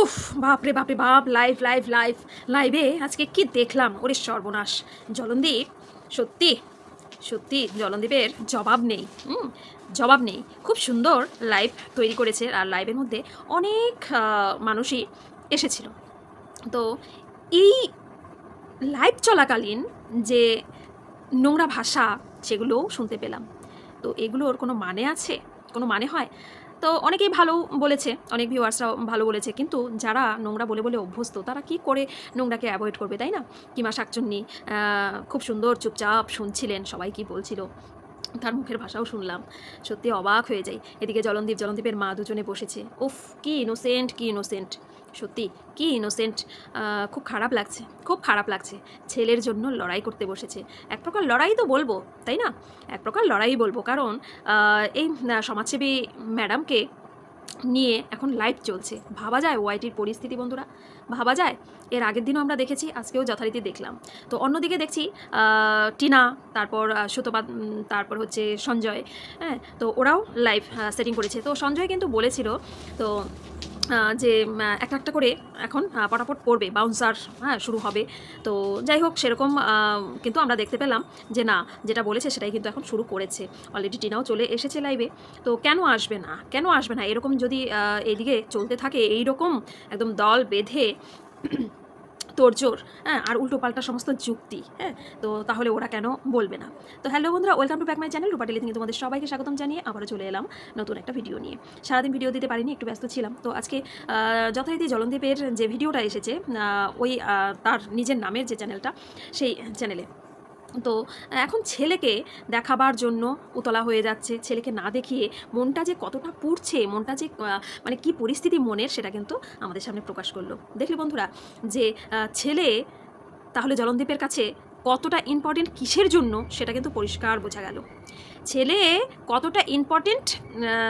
উফ, বাপরে বাপরে, বাপ লাইভ লাইভ লাইভ লাইভে আজকে কি দেখলাম? ওরে সর্বনাশ। জলনদীপ, সত্যি সত্যি জলনদীপের জবাব নেই। হুম, জবাব নেই। খুব সুন্দর লাইভ তৈরি করেছে আর লাইভের মধ্যে অনেক মানুষই এসেছিল। তো এই লাইভ চলাকালীন যে নোংরা ভাষা, সেগুলোও শুনতে পেলাম। তো এগুলোর কোনো মানে আছে? কোনো মানে হয়? তো অনেকেই ভালো বলেছে, অনেক ভিউয়ার্সরাও ভালো বলেছে। কিন্তু যারা নোংরা বলে বলে অভ্যস্ত, তারা কি করে নোংরাকে অ্যাভয়েড করবে, তাই না? কিমা শাকচুন্নি খুব সুন্দর চুপচাপ শুনছিলেন, সবাই কি বলছিল? তার মুখের ভাষাও শুনলাম, সত্যি অবাক হয়ে যায় এদিকে জলন্দীপ, জলন্দীপের মা দুজনে বসেছে। উফ, কি ইনোসেন্ট কি ইনোসেন্ট সত্যি, কি ইনোসেন্ট খুব খারাপ লাগছে, খুব খারাপ লাগছে। ছেলের জন্য লড়াই করতে বসেছে। এক প্রকার লড়াই তো বলব, তাই না? এক প্রকার লড়াই বলব, কারণ এই সমাজসেবী ম্যাডামকে নিয়ে এখন লাইভ চলছে। ভাবা যায় ওয়াইটির পরিস্থিতি, বন্ধুরা? ভাবা যায়? এর আগের দিনও আমরা দেখেছি, আজকেও যথারীতি দেখলাম। তো অন্যদিকে দেখছি টিনা, তারপর সুতপা তারপর হচ্ছে সঞ্জয় হ্যাঁ? তো ওরাও লাইভ সেটিং করেছে। তো সঞ্জয় কিন্তু বলেছিল, তো যে একটা একটা করে এখন পটাপট পড়বে বাউন্সার হ্যাঁ শুরু হবে। তো যাই হোক, সেরকম কিন্তু আমরা দেখতে পেলাম যে, না, যেটা বলেছে সেটাই কিন্তু এখন শুরু করেছে। অলরেডি টিনাও চলে এসেছে লাইভে তো কেন আসবে না? কেন আসবে না? এরকম যদি এদিকে চলতে থাকে এই রকম একদম দল বেঁধে তোড়জোড় হ্যাঁ আর উল্টোপাল্টা সমস্ত যুক্তি হ্যাঁ তো তাহলে ওরা কেন বলবে না? তো হ্যালো বন্ধুরা, welcome to back my channel Rupateli থেকে তোমাদের সবাইকে স্বাগতম জানিয়ে আবারও চলে এলাম নতুন একটা ভিডিও নিয়ে। সারাদিন ভিডিও দিতে পারিনি, একটু ব্যস্ত ছিলাম। তো আজকে যথারীতি জলনদীপের যে ভিডিওটা এসেছে ওই তার নিজের নামের যে চ্যানেলটা, সেই চ্যানেলে। তো, এখন ছেলেকে দেখাবার জন্য উতলা হয়ে যাচ্ছে। ছেলেকে না দেখিয়ে মনটা যে কতটা পুড়ছে, মনটা যে মানে কি পরিস্থিতি মনের, সেটা কিন্তু আমাদের সামনে প্রকাশ করল। দেখলে বন্ধুরা, যে ছেলে তাহলে জলনদীপের কাছে কতটা ইম্পর্টেন্ট কিসের জন্য, সেটা কিন্তু পরিষ্কার বোঝা গেল। ছেলে কতটা ইম্পর্টেন্ট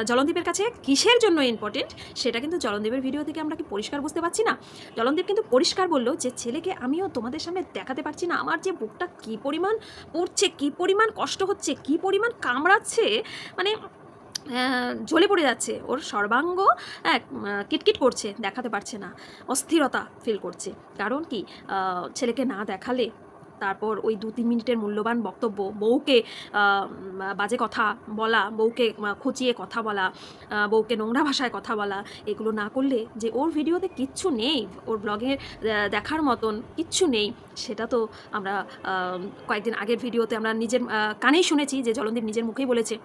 জলনদীপের কাছে কিসের জন্য ইম্পর্টেন্ট সেটা কিন্তু জলনদীপের ভিডিও থেকে আমরা কি পরিষ্কার বুঝতে পারছি না। জলনদীপ কিন্তু পরিষ্কার বলল যে, ছেলেকে আমিও তোমাদের সামনে দেখাতে পারছি না। আমার যে বুকটা কী পরিমাণ পড়ছে, কী পরিমাণ কষ্ট হচ্ছে, কী পরিমাণ কামড়াচ্ছে মানে জ্বলে পড়ে যাচ্ছে। ওর সর্বাঙ্গ কিটকিট করছে, দেখাতে পারছে না। অস্থিরতা ফিল করছে। কারণ কি ছেলেকে না দেখালে তারপর ওই দু তিন মিনিটের মূল্যবান বক্তব্য, বউকে বাজে কথা বলা, বউকে খুঁচিয়ে কথা বলা বউকে নোংরা ভাষায় কথা বলা, এগুলো না করলে যে ওর ভিডিওতে কিচ্ছু নেই, ওর ব্লগে দেখার মতন কিচ্ছু নেই, সেটা তো আমরা কয়েকদিন আগের ভিডিওতে আমরা নিজের কানেই শুনেছি যে জলন্দীপ নিজের মুখেই বলেছে।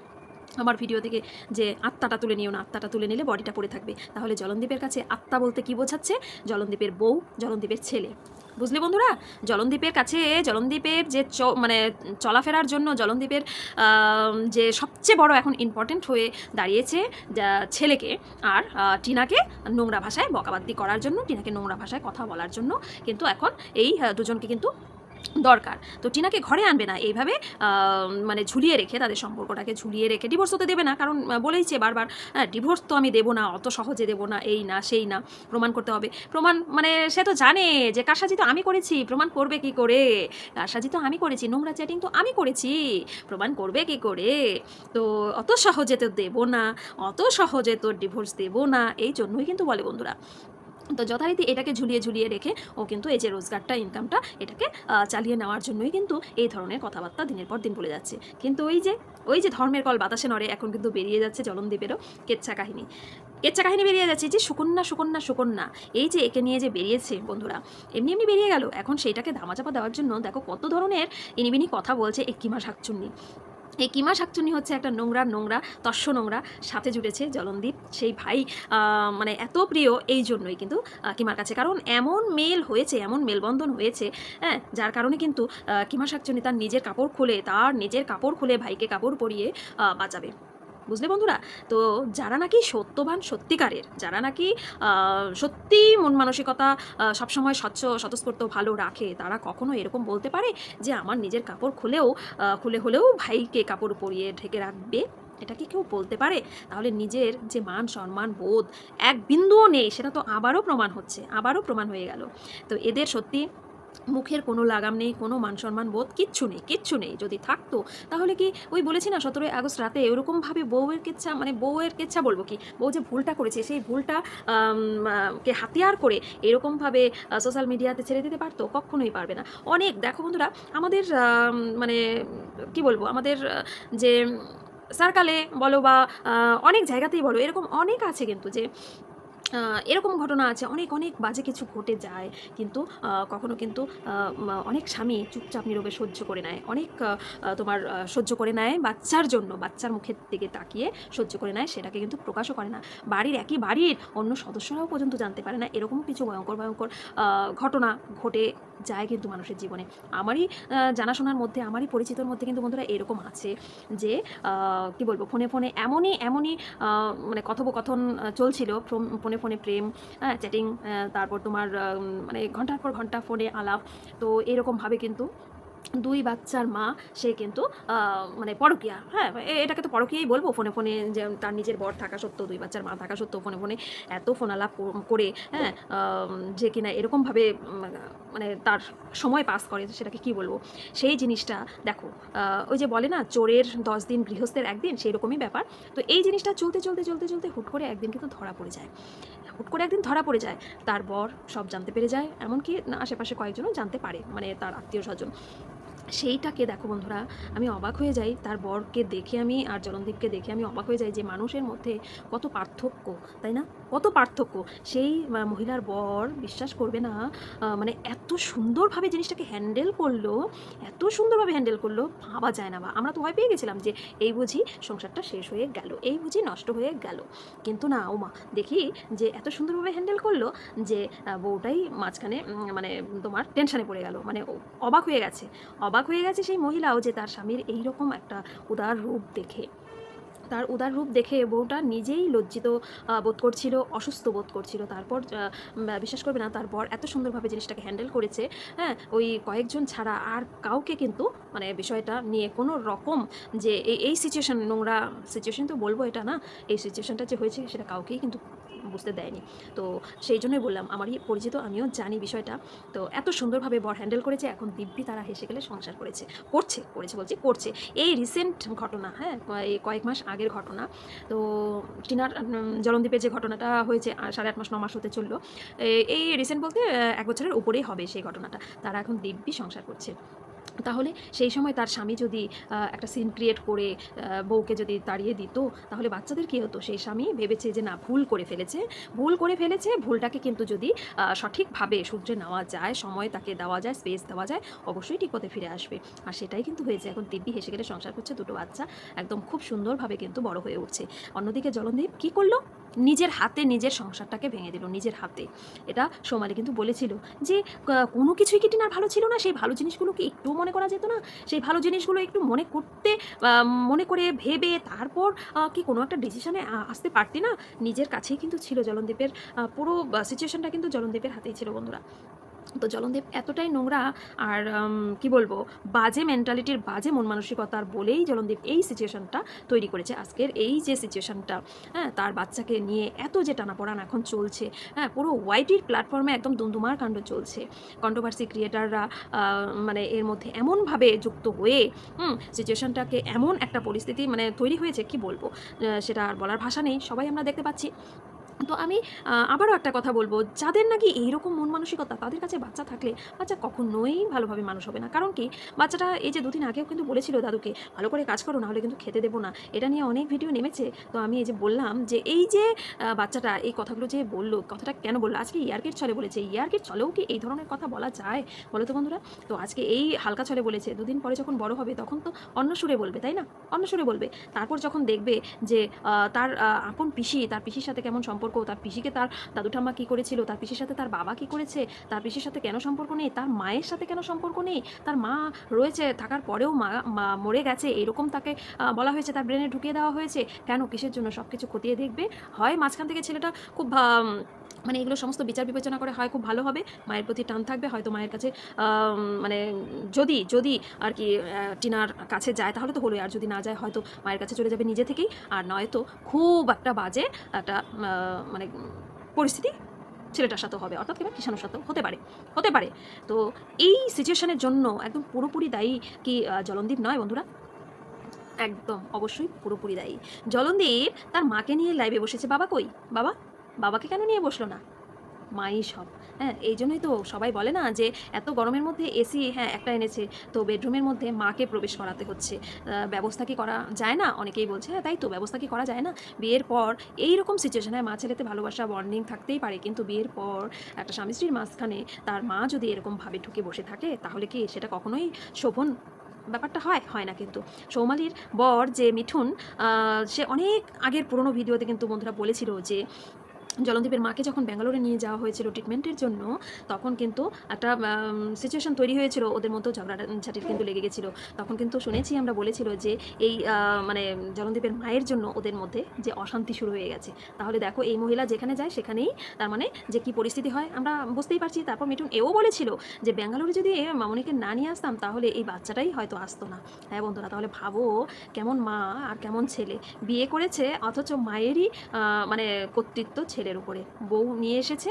আমার ভিডিও থেকে যে আত্মাটা তুলে নিও না, আত্মাটা তুলে নিলে বডিটা পড়ে থাকবে। তাহলে জলনদীপের কাছে আত্মা বলতে কি বোঝাচ্ছে? জলনদীপের বউ, জলনদীপের ছেলে। বুঝলে বন্ধুরা? জলনদীপের কাছে, জলনদীপের যে মানে চলাফেরার জন্য জলনদীপের যে সবচেয়ে বড় এখন ইম্পর্টেন্ট হয়ে দাঁড়িয়েছে ছেলেকে আর টিনাকে নোংরা ভাষায় বকাবাদ্দি করার জন্য, টিনাকে নোংরা ভাষায় কথা বলার জন্য। কিন্তু এখন এই দুজনকে কিন্তু দরকার। তো টিনাকে ঘরে আনবে না। এইভাবে মানে ঝুলিয়ে রেখে তাদের সম্পর্কটাকে ঝুলিয়ে রেখে ডিভোর্স হতে দেবে না। কারণ বলেইছে বারবার হ্যাঁ ডিভোর্স তো আমি দেবো না, অত সহজে দেবো না, এই না, সেই না, প্রমাণ করতে হবে। প্রমাণ মানে সে তো জানে যে কারসাজি তো আমি করেছি, প্রমাণ করবে কি করে? কারসাজি তো আমি করেছি, নোংরা চ্যাটিং তো আমি করেছি, প্রমাণ করবে কি করে? তো অত সহজে তো দেবো না, অত সহজে তো ডিভোর্স দেবো না, এই জন্যই কিন্তু বলে বন্ধুরা। তো যথারীতি এটাকে ঝুলিয়ে ঝুলিয়ে রেখে ও কিন্তু এই যে রোজগারটা ইনকামটা এটাকে চালিয়ে নেওয়ার জন্যই কিন্তু এই ধরনের কথাবার্তা দিনের পর দিন বলে যাচ্ছে। কিন্তু ওই যে ওই যে ধর্মের কল বাতাসে নড়ে, এখন কিন্তু বেরিয়ে যাচ্ছে জলনদীপেরও কেচ্ছা কাহিনী। কেচ্ছা কাহিনী বেরিয়ে যাচ্ছে যে সুকন্যা সুকন্যা সুকন্যা, এই যে একে নিয়ে যে বেরিয়েছে বন্ধুরা, এমনি এমনি বেরিয়ে গেল। এখন সেইটাকে ধামাচাপা দেওয়ার জন্য দেখো কত ধরনের ইনিবিনি কথা বলছে এই কিমা শাকচুন্নি। এই কিমা শাকচুনি হচ্ছে একটা নোংরা নোংরা, তস্য নোংরা, সাথে জুড়েছে জলনদীপ। সেই ভাই মানে এত প্রিয় এই জন্যই কিন্তু কিমার কাছে। কারণ এমন মেল হয়েছে, এমন মেলবন্ধন হয়েছে হ্যাঁ যার কারণে কিন্তু কিমা শাকচুনি তার নিজের কাপড় খুলে, তার নিজের কাপড় খুলে ভাইকে কাপড় পরিয়ে বাঁচাবে। বুঝলে বন্ধুরা? তো যারা নাকি সত্যবান সত্যিকারের, যারা নাকি সত্যি মন মানসিকতা সবসময় স্বচ্ছ, স্বতঃস্ফূর্ত, ভালো রাখে, তারা কখনো এরকম বলতে পারে যে আমার নিজের কাপড় খুলেও খুলে হলেও ভাইকে কাপড় পরিয়ে ঢেকে রাখবে? এটা কি কেউ বলতে পারে? তাহলে নিজের যে মান, সম্মান, বোধ, এক বিন্দুও নেই, সেটা তো আবারও প্রমাণ হচ্ছে, আবারও প্রমাণ হয়ে গেল। তো এদের সত্যি মুখের কোনো লাগাম নেই, কোনো মান সম্মান বোধ, কিচ্ছু নেই কিচ্ছু নেই। যদি থাকতো, তাহলে কি ওই বলেছি না সতেরোই আগস্ট রাতে এরকমভাবে বউয়ের কেচ্ছা মানে বউয়ের কেচ্ছা বলব কি? বউ যে ভুলটা করেছে, সেই ভুলটা কে হাতিয়ার করে এরকমভাবে সোশ্যাল মিডিয়াতে ছেড়ে দিতে পারতো, কখনোই পারবে না। অনেক, দেখো বন্ধুরা, আমাদের মানে কি বলব, আমাদের যে সার্কালে বলো বা অনেক জায়গাতেই বলো, এরকম অনেক আছে কিন্তু যে এরকম ঘটনা আছে। অনেক অনেক বাজে কিছু ঘটে যায়। কিন্তু কখনো কিন্তু অনেক স্বামী চুপচাপ নীরবে সহ্য করে নেয়। অনেক তোমার সহ্য করে নেয় বাচ্চার জন্য, বাচ্চার মুখের দিকে তাকিয়ে সহ্য করে নেয়, সেটাকে কিন্তু প্রকাশও করে না। বাড়ির একই বাড়ির অন্য সদস্যরাও পর্যন্ত জানতে পারে না। এরকম কিছু ভয়ঙ্কর ভয়ঙ্কর ঘটনা ঘটে যায় কিন্তু মানুষের জীবনে। আমারই জানাশোনার মধ্যে, আমারই পরিচিতর মধ্যে কিন্তু বন্ধুরা এরকম আছে যে কি বলব, ফোনে ফোনে এমনই এমনই মানে কথোপকথন চলছিল। ফোনে ফোনে প্রেম হ্যাঁ চ্যাটিং তারপর তোমার মানে ঘণ্টার পর ঘণ্টা ফোনে আলাপ। তো এরকমভাবে কিন্তু দুই বাচ্চার মা, সে কিন্তু মানে পরকিয়া। হ্যাঁ এটাকে তো পরকিয়াই বলব। ফোনে ফোনে যে তার নিজের বর থাকা সত্ত্বেও, দুই বাচ্চার মা থাকা সত্ত্বেও ফোনে ফোনে এত ফোন আলাপ করে হ্যাঁ যে কিনা এরকমভাবে মানে তার সময় পাস করে সেটাকে কি বলব? সেই জিনিসটা, দেখো ওই যে বলে না, চোরের দশ দিন গৃহস্থের একদিন সেই রকমই ব্যাপার। তো এই জিনিসটা চলতে চলতে চলতে চলতে হুট করে একদিন কিন্তু ধরা পড়ে যায়। হুট করে একদিন ধরা পড়ে যায়। তার বর সব জানতে পেরে যায়, এমনকি আশেপাশে কয়েকজনও জানতে পারে মানে তার আত্মীয় স্বজন। সেইটাকে দেখো বন্ধুরা, আমি অবাক হয়ে যাই, তার বরকে দেখে আমি আর জলনদীপকে দেখে আমি অবাক হয়ে যাই যে মানুষের মধ্যে কত পার্থক্য, তাই না? কত পার্থক্য। সেই মহিলার বর বিশ্বাস করবে না মানে এত সুন্দরভাবে জিনিসটাকে হ্যান্ডেল করল, এত সুন্দরভাবে হ্যান্ডেল করল, ভাবা যায় না বা। আমরা তো ভয় পেয়ে গেছিলাম যে, এই বুঝি সংসারটা শেষ হয়ে গেল, এই বুঝি নষ্ট হয়ে গেল। কিন্তু না, ওমা, দেখি যে এত সুন্দরভাবে হ্যান্ডেল করল যে বউটাই মাঝখানে মানে তোমার টেনশানে পড়ে গেল। মানে অবাক হয়ে গেছে। অবাক হয়ে গেছে সেই মহিলাও যে তার স্বামীর এইরকম একটা উদার রূপ দেখে। তার উদার রূপ দেখে বউটা নিজেই লজ্জিত বোধ করছিল, অসুস্থ বোধ করছিল। তারপর বিশ্বাস করবে না তারপর এত সুন্দরভাবে জিনিসটাকে হ্যান্ডেল করেছে হ্যাঁ? ওই কয়েকজন ছাড়া আর কাউকে কিন্তু মানে বিষয়টা নিয়ে কোনো রকম যে এই সিচুয়েশন নোংরা সিচুয়েশন তো বলব এটা না, এই সিচুয়েশনটা যে হয়েছে সেটা কাউকেই কিন্তু বুঝতে দেয়নি। তো সেই জন্যই বললাম, আমারই পরিচিত, আমিও জানি বিষয়টা। তো এত সুন্দরভাবে বর হ্যান্ডেল করেছে, এখন দিব্যি তারা হেসে গেলে সংসার করেছে। করছে, করেছে বলছি, করছে। এই রিসেন্ট ঘটনা হ্যাঁ কয়েক মাস আগের ঘটনা। তো টিনার জলনদ্বীপের যে ঘটনাটা হয়েছে সাড়ে আট মাস, ন মাস হতে চলল। এই রিসেন্ট বলতে এক বছরের উপরেই হবে সেই ঘটনাটা। তারা এখন দিব্যি সংসার করছে। তাহলে সেই সময় তার স্বামী যদি একটা সিন ক্রিয়েট করে বউকে যদি তাড়িয়ে দিত, তাহলে বাচ্চাদের কী হতো? সেই স্বামী ভেবেছে যে না, ভুল করে ফেলেছে। ভুল করে ফেলেছে, ভুলটাকে কিন্তু যদি সঠিকভাবে শুধরে নেওয়া যায়, সময় তাকে দেওয়া যায় স্পেস দেওয়া যায়, অবশ্যই ঠিক পথে ফিরে আসবে। আর সেটাই কিন্তু হয়েছে। এখন দিব্যি হেসে গেলে সংসার করছে দুটো বাচ্চা। একদম খুব সুন্দরভাবে কিন্তু বড় হয়ে উঠছে। অন্যদিকে জলনদীপ কী করল? নিজের হাতে নিজের সংসারটাকে ভেঙে দিল, নিজের হাতে। এটা সোমালি কিন্তু বলেছিল যে কোনো কিছুই কি টিনার ভালো ছিল না? সেই ভালো জিনিসগুলোকে একটু মনে করা যেত না? সেই ভালো জিনিসগুলো একটু মনে করতে মনে করে ভেবে তারপর কি কোনো একটা ডিসিশনে আসতে পারতি না? নিজের কাছেই কিন্তু ছিল জলনদীপের পুরো সিচুয়েশনটা কিন্তু জলনদীপের হাতেই ছিল বন্ধুরা। তো জলনদীপ এতটাই নোংরা আর কি বলব, বাজে মেন্টালিটির বাজে মন মানসিকতার বলেই জলনদীপ এই সিচুয়েশনটা তৈরি করেছে আজকের এই যে সিচুয়েশনটা হ্যাঁ তার বাচ্চাকে নিয়ে এত যে টানাপোড়ান এখন চলছে। হ্যাঁ পুরো ওয়াইটির প্ল্যাটফর্মে একদম দুমদুমার কাণ্ড চলছে। কন্ট্রোভার্সি ক্রিয়েটাররা মানে এর মধ্যে এমনভাবে যুক্ত হয়ে, হুম সিচুয়েশনটাকে এমন একটা পরিস্থিতি মানে তৈরি হয়েছে, কি বলব? সেটা আর বলার ভাষা নেই। সবাই আমরা দেখতে পাচ্ছি। তো আমি আবারও একটা কথা বলব। যাদের নাকি এইরকম মন মানসিকতা, তাদের কাছে বাচ্চা থাকলে বাচ্চা কখনোই ভালোভাবে মানুষ হবে না। কারণ কি, বাচ্চাটা এই যে দুদিন আগেও কিন্তু বলেছিল দাদুকে, ভালো করে কাজ করো, নাহলে কিন্তু খেতে দেবো না। এটা নিয়ে অনেক ভিডিও নেমেছে। তো আমি এই যে বললাম যে, এই যে বাচ্চাটা এই কথাগুলো যে বলল, কথাটা কেন বলল? আজকে ইয়ার্কের ছলে বলেছে। ইয়ার্কের ছলেও কি এই ধরনের কথা বলা যায়? বলো তো বন্ধুরা। তো আজকে এই হালকা ছলে বলেছে, দুদিন পরে যখন বড় হবে, তখন তো অন্য সুরে বলবে, তাই না? অন্য সুরে বলবে। তারপর যখন দেখবে যে তার আপন পিসি, তার পিসির সাথে কেমন সম্পর্ক তার পিসিকে তার দাদু ঠাম্মা কী করেছিল, তার পিসির সাথে তার বাবা কী করেছে, তার পিসির সাথে কেন সম্পর্ক নেই, তার মায়ের সাথে কেন সম্পর্ক নেই, তার মা রয়েছে, থাকার পরেও মা মরে গেছে, এরকম তাকে বলা হয়েছে, তার ব্রেনে ঢুকিয়ে দেওয়া হয়েছে। কেন, কিসের জন্য সব কিছু খতিয়ে দেখবে? হয় মাঝখান থেকে ছেলেটা খুব মানে এগুলো সমস্ত বিচার বিবেচনা করে হয়, খুব ভালো হবে। মায়ের প্রতি টান থাকবে, হয়তো মায়ের কাছে মানে যদি যদি আর কি টিনার কাছে যায়, তাহলে তো হলোই। আর যদি না যায়, হয়তো মায়ের কাছে চলে যাবে নিজে থেকেই। আর নয়তো খুব একটা বাজে একটা মানে পরিস্থিতি ছেলেটার সাথেও হবে। অর্থাৎ কিংবা কিষানোর সাথেও হতে পারে হতে পারে। তো এই সিচুয়েশনের জন্য একদম পুরোপুরি দায়ী কি জলনদীপ নয় বন্ধুরা? একদম, অবশ্যই পুরোপুরি দায়ী। জলনদীপ, তার মাকে নিয়ে লাইভে বসেছে। বাবা কই? বাবা? বাবাকে কেন নিয়ে বসল না? মাই সব। হ্যাঁ এই জন্যই তো সবাই বলে না যে, এত গরমের মধ্যে এসি হ্যাঁ একটা এনেছে। তো বেডরুমের মধ্যে মাকে প্রবেশ করাতে হচ্ছে। ব্যবস্থা কি করা যায় না? অনেকেই বলছে হ্যাঁ তাই তো, ব্যবস্থা কি করা যায় না? বিয়ের পর এই রকম সিচুয়েশনে মা ছেলেতে ভালোবাসা বন্ডিং থাকতেই পারে। কিন্তু বিয়ের পর একটা স্বামী স্ত্রীর মাঝখানে তার মা যদি এরকমভাবে ঢুকে বসে থাকে, তাহলে কি সেটা কখনোই শোভন ব্যাপারটা হয়? হয় না কিন্তু। সৌমালির বর যে মিঠুন সে অনেক আগের পুরনো ভিডিওতে কিন্তু বন্ধুরা বলেছিল যে জলদীপের মাকে যখন ব্যাঙ্গালোরে নিয়ে যাওয়া হয়েছিল ট্রিটমেন্টের জন্য, তখন কিন্তু একটা সিচুয়েশন তৈরি হয়েছিল। ওদের মধ্যেও ঝগড়াঝাটির কিন্তু লেগে গেছিল। তখন কিন্তু শুনেছি আমরা বলেছিল যে এই মানে জলদীপের মায়ের জন্য ওদের মধ্যে যে অশান্তি শুরু হয়ে গেছে। তাহলে দেখো, এই মহিলা যেখানে যায় সেখানেই, তার মানে যে কি পরিস্থিতি হয় আমরা বুঝতেই পারছি। তারপর মিঠুন এও বলেছিল যে ব্যাঙ্গালোরে যদি মামনিকে না নিয়ে আসতাম, তাহলে এই বাচ্চাটাই হয়তো আসতো না। হ্যাঁ বন্ধুরা, তাহলে ভাবো কেমন মা আর কেমন ছেলে। বিয়ে করেছে অথচ মায়েরই মানে কর্তৃত্ব ছেলের উপরে। বউ নিয়ে এসেছে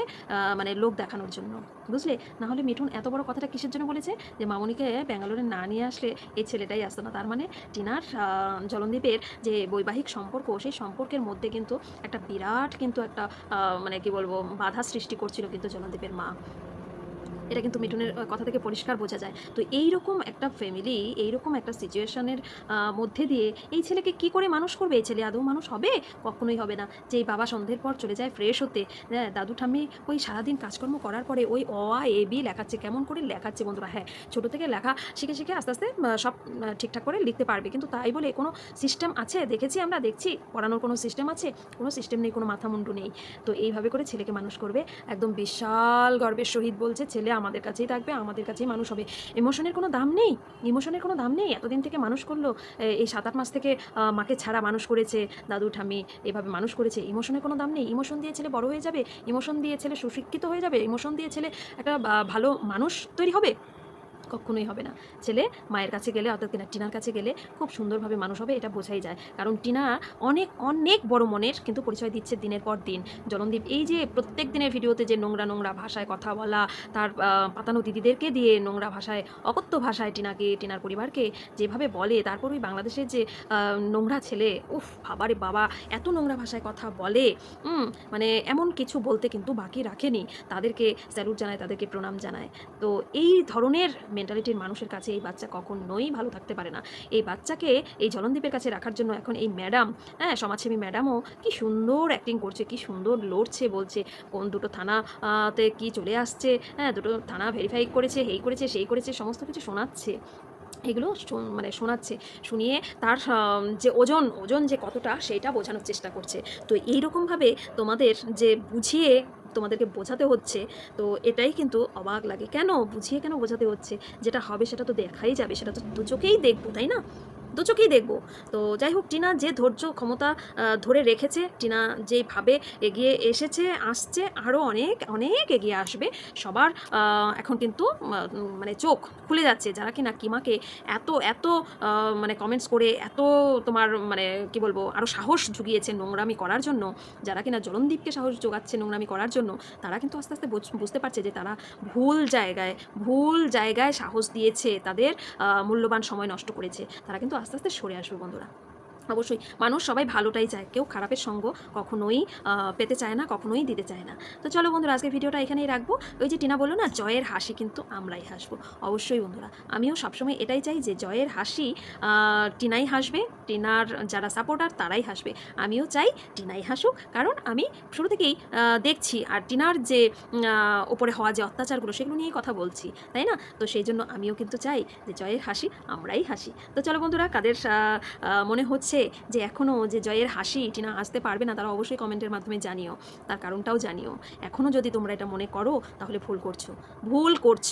মানে লোক দেখানোর জন্য। বুঝলে? না হলে মিঠুন এত বড় কথাটা কিসের জন্য বলেছে? যে মামনিকে ব্যাঙ্গালোরে না নিয়ে আসলে এই ছেলেটাই আসতো না। তার মানে টিনার আহ, জলনদীপের যে বৈবাহিক সম্পর্ক সেই সম্পর্কের মধ্যে কিন্তু একটা বিরাট কিন্তু একটা মানে কি বলব বাধা সৃষ্টি করছিল কিন্তু জলনদীপের মা। এটা কিন্তু মিঠুনের কথা থেকে পরিষ্কার বোঝা যায়। তো এই রকম একটা ফ্যামিলি এই রকম একটা সিচুয়েশনের মধ্যে দিয়ে এই ছেলেকে কি করে মানুষ করবে? এই ছেলে আদৌ মানুষ হবে? কখনোই হবে না। যে এই বাবা সন্ধ্যের পর চলে যায় ফ্রেশ হতে হ্যাঁ দাদু ঠাম্মি ওই সারাদিন কাজকর্ম করার পরে ওই অ, আ, এ, বি লেখাচ্ছে, কেমন করে লেখাচ্ছে বন্ধুরা? হ্যাঁ ছোটো থেকে লেখা শিখে শিখে আস্তে আস্তে সব ঠিকঠাক করে লিখতে পারবে। কিন্তু তাই বলে কোনো সিস্টেম আছে? দেখেছি আমরা, দেখছি। পড়ানোর কোনো সিস্টেম আছে? কোনো সিস্টেম নেই, কোনো মাথা মুন্ডু নেই। তো এইভাবে করে ছেলেকে মানুষ করবে। একদম বিশাল গর্বের সহিত বলছে, ছেলে আমাদের কাছেই থাকবে, আমাদের কাছেই মানুষ হবে। ইমোশনের কোনো দাম নেই ইমোশনের কোনো দাম নেই। এতদিন থেকে মানুষ করল এই সাত আট মাস থেকে মাকে ছাড়া মানুষ করেছে, দাদু ঠামি এভাবে মানুষ করেছে ইমোশনের কোনো দাম নেই। ইমোশন দিয়ে ছেলে বড় হয়ে যাবে ইমোশন দিয়ে ছেলে সুশিক্ষিত হয়ে যাবে ইমোশন দিয়ে ছেলে একটা ভালো মানুষ তৈরি হবে। কখনোই হবে না। ছেলে মায়ের কাছে গেলে অর্থাৎ কিনা টিনার কাছে গেলে খুব সুন্দরভাবে মানুষ হবে, এটা বোঝাই যায়। কারণ টিনা অনেক অনেক বড় মনের কিন্তু পরিচয় দিচ্ছে দিনের পর দিন। জলনদীপ, এই যে প্রত্যেক দিনের ভিডিওতে যে নোংরা নোংরা ভাষায় কথা বলা, তার পাতানো দিদিদেরকে দিয়ে নোংরা ভাষায়, অকথ্য ভাষায় টিনাকে, টিনার পরিবারকে যেভাবে বলে, তারপর ওই বাংলাদেশের যে নোংরা ছেলে, উফ, বাবারে বাবা, এত নোংরা ভাষায় কথা বলে মানে এমন কিছু বলতে কিন্তু বাকি রাখেনি। তাদেরকে স্যালুট জানায়, তাদেরকে প্রণাম জানায়। তো এই ধরনের মেন্টালিটির মানুষের কাছে এই বাচ্চা কখনোই ভালো থাকতে পারে না। এই বাচ্চাকে এই জলনদীপের কাছে রাখার জন্য এখন এই ম্যাডাম হ্যাঁ সমাজসেবী ম্যাডামও কি সুন্দর অ্যাক্টিং করছে, কি সুন্দর লড়ছে, বলছে, কোন দুটো থানাতে কি চলে আসছে হ্যাঁ দুটো থানা ভেরিফাই করেছে এই করেছে, সেই করেছে, সমস্ত কিছু শোনাচ্ছে। এগুলো মানে শোনাচ্ছে, শুনিয়ে তার যে ওজন ওজন যে কতটা, সেটা বোঝানোর চেষ্টা করছে। তো এইরকমভাবে তোমাদের যে বুঝিয়ে তোমাদেরকে বোঝাতে হচ্ছে। তো এটাই কিন্তু অবাক লাগে। কেন? বুঝিয়ে কেন বোঝাতে হচ্ছে? যেটা হবে সেটা তো দেখাই যাবে, সেটা তো দু চোখেই দেখব, তাই না? দু চোখেই দেখব। তো যাই হোক, টিনা যে ধৈর্য ক্ষমতা ধরে রেখেছে, টিনা যেভাবে এগিয়ে এসেছে, আসছে আরও অনেক অনেক এগিয়ে আসবে, সবার এখন কিন্তু মানে চোখ খুলে যাচ্ছে। যারা কিনা কিমাকে এত এত মানে কমেন্টস করে, এত তোমার মানে কি বলব আরও সাহস জুগিয়েছে নোংরামি করার জন্য, যারা কিনা জলনদীপকে সাহস যোগাচ্ছে নোংরামি করার জন্য, তারা কিন্তু আস্তে আস্তে বুঝতে পারছে যে তারা ভুল জায়গায় ভুল জায়গায় সাহস দিয়েছে, তাদের মূল্যবান সময় নষ্ট করেছে। তারা কিন্তু আস্তে আস্তে সরে আসবে বন্ধুরা। অবশ্যই। মানুষ সবাই ভালোটাই চায়। কেউ খারাপের সঙ্গ কখনোই পেতে চায় না, কখনোই দিতে চায় না। তো চলো বন্ধুরা আজকে ভিডিওটা এখানেই রাখব। ওই যে টিনা বলল না, জয়ের হাসি কিন্তু আমরাই হাসবো। অবশ্যই বন্ধুরা, আমিও সবসময় এটাই চাই যে জয়ের হাসি টিনাই হাসবে। টিনার যারা সাপোর্টার তারাই হাসবে। আমিও চাই টিনাই হাসুক, কারণ আমি শুরু থেকেই দেখছি। আর টিনার যে ওপরে হওয়া যে অত্যাচারগুলো, সেগুলো নিয়েই কথা বলছি, তাই না? তো সেই জন্য আমিও কিন্তু চাই যে জয়ের হাসি, আমরাই হাসি। তো চলো বন্ধুরা, কাদের মনে হচ্ছে যে এখনও যে জয়ের হাসি টিনা আসতে পারবে না, তারা অবশ্যই কমেন্টের মাধ্যমে জানিও। তার কারণটাও জানিও। এখনও যদি তোমরা এটা মনে করো, তাহলে ভুল করছ। ভুল করছ।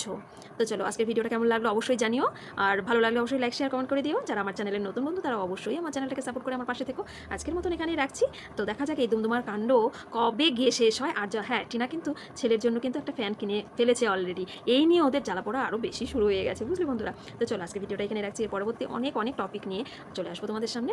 তো চলো, আজকের ভিডিওটা কেমন লাগল অবশ্যই জানিও। আর ভালো লাগলে অবশ্যই লাইক শেয়ার কমেন্ট করে দিও। যারা আমার চ্যানেলের নতুন বন্ধু, তারা অবশ্যই আমার চ্যানেলটাকে সাপোর্ট করে আমার পাশে থেকো। আজকের মতন এখানেই রাখছি। তো দেখা যাক এই দুমদুমার কাণ্ড কবে গিয়ে শেষ হয়। আর হ্যাঁ টিনা কিন্তু ছেলের জন্য কিন্তু একটা ফ্যান কিনে ফেলেছে অলরেডি এই নিয়ে ওদের জ্বালা পড়া আরও বেশি শুরু হয়ে গেছে, বুঝলি বন্ধুরা? তো চলো আজকে ভিডিওটা এখানে রাখছি। এর পরবর্তী অনেক অনেক টপিক নিয়ে চলে আসব তোমাদের সামনে।